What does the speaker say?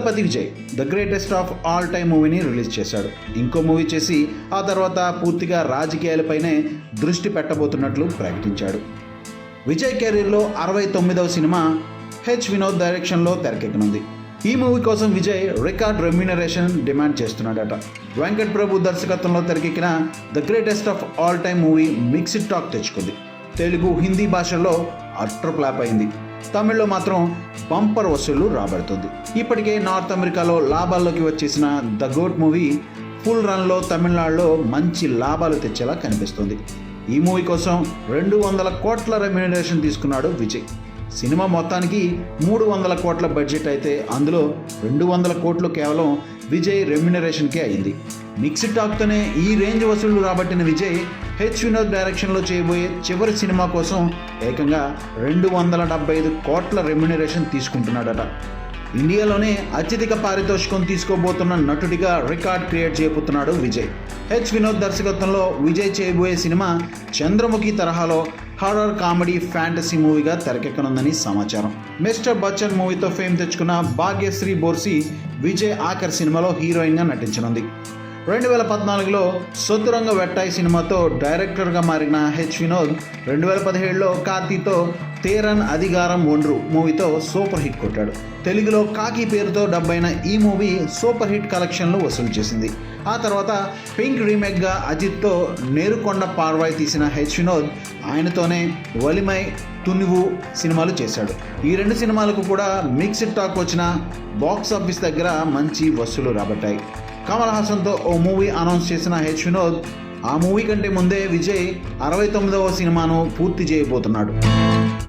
Thalapathy Vijay the greatest of all time మూవీని release చేశాడు. ఇంకో మూవీ చేసి ఆ తర్వాత పూర్తిగా రాజకీయాలపైనే దృష్టి పెట్టబోతున్నట్లు ప్రకటించాడు. విజయ్ కెరీర్లో అరవై తొమ్మిదవ సినిమా హెచ్ వినోద్ డైరెక్షన్లో తెరకెక్కనుంది. ఈ మూవీ కోసం విజయ్ రికార్డ్ రెమ్యూనరేషన్ డిమాండ్ చేస్తున్నాడట. వెంకట్ ప్రభు దర్శకత్వంలో తెరకెక్కిన the greatest of all time movie mixed talk తెచ్చుకుంది. తెలుగు హిందీ భాషల్లో అట్ర ఫ్లాప్ అయింది. తమిళ్ళో మాత్రం బంపర్ వసూళ్ళు రాబడుతుంది. ఇప్పటికే నార్త్ అమెరికాలో లాభాల్లోకి వచ్చేసిన ద గోట్ మూవీ ఫుల్ రన్లో తమిళనాడులో మంచి లాభాలు తెచ్చేలా కనిపిస్తుంది. ఈ మూవీ కోసం రెండు వందల కోట్ల రెమ్యునరేషన్ తీసుకున్నాడు విజయ్. సినిమా మొత్తానికి మూడు వందల కోట్ల బడ్జెట్ అయితే అందులో రెండు వందల కోట్లు కేవలం విజయ్ రెమ్యునరేషన్కే అయింది. మిక్స్డ్ టాక్తోనే ఈ రేంజ్ వసూళ్ళు రాబట్టిన విజయ్ హెచ్ వినోద్ డైరెక్షన్లో చేయబోయే చివరి సినిమా కోసం ఏకంగా రెండు వందల డెబ్బై ఐదు కోట్ల రెమ్యునరేషన్ తీసుకుంటున్నాడట. ఇండియాలోనే అత్యధిక పారితోషికం తీసుకోబోతున్న నటుడిగా రికార్డ్ క్రియేట్ చేయబోతున్నాడు విజయ్. హెచ్ వినోద్ దర్శకత్వంలో విజయ్ చేయబోయే సినిమా చంద్రముఖి తరహాలో హారర్ కామెడీ ఫ్యాంటసీ మూవీగా తెరకెక్కనుందని సమాచారం. మిస్టర్ బచ్చన్ మూవీతో ఫేమ్ తెచ్చుకున్న భాగ్యశ్రీ బోర్సి విజయ్ ఆఖర్ సినిమాలో హీరోయిన్గా నటించనుంది. రెండు వేల పద్నాలుగులో సొత్తురంగ వెట్టాయి సినిమాతో డైరెక్టర్గా మారిన హెచ్ వినోద్ రెండు వేల పదిహేడులో కార్తీతో తేరన్ అధికారం ఒండ్రు మూవీతో సూపర్ హిట్ కొట్టాడు. తెలుగులో కాకి పేరుతో డబ్బైన ఈ మూవీ సూపర్ హిట్ కలెక్షన్లు వసూలు చేసింది. ఆ తర్వాత పింక్ రీమేక్గా అజిత్తో నేరుకొండ పార్వాయ్ తీసిన హెచ్ వినోద్ ఆయనతోనే వలిమై తునివు సినిమాలు చేశాడు. ఈ రెండు సినిమాలకు కూడా మిక్స్డ్ టాక్ వచ్చిన బాక్స్ ఆఫీస్ దగ్గర మంచి వసూలు రాబట్టాయి. కమల్ హాసన్తో ఓ మూవీ అనౌన్స్ చేసిన హెచ్ వినోద్ ఆ మూవీ కంటే ముందే విజయ్ అరవై తొమ్మిదవ సినిమాను పూర్తి చేయబోతున్నాడు.